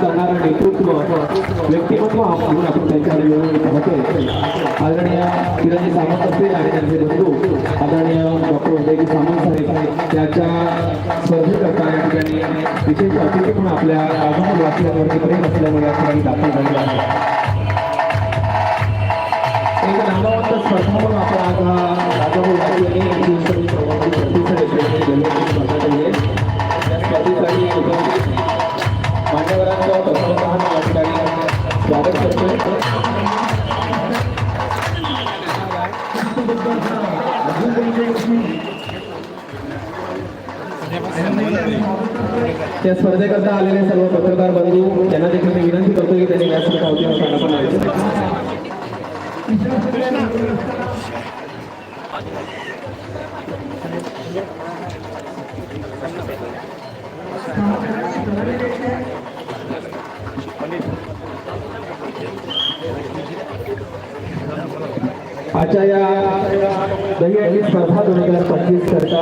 करणारं नेतृत्व व्यक्तिमत्व घेऊन आपण त्यांच्याकडे वेळोवेळी पाहतोय आदरणीय किरणजी सामंत असतील आणि त्यांचे बंधू आदरणीय डॉक्टर उदयजी सामंत साहेब त्याच्या स्पर्धेकरता या ठिकाणी विशेष अतिथी म्हणून आपल्या आगमन वाचल्यावरती प्रेम असल्यामुळे या ठिकाणी दाखल झालेला आहे. प्रथमतः या स्पर्धेकरता आलेले सर्व पत्रकार बंधू यांना देखील मी विनंती करतो की त्यांनी आजच्या या दही स्पर्धा दोन हजार पंचवीस करता.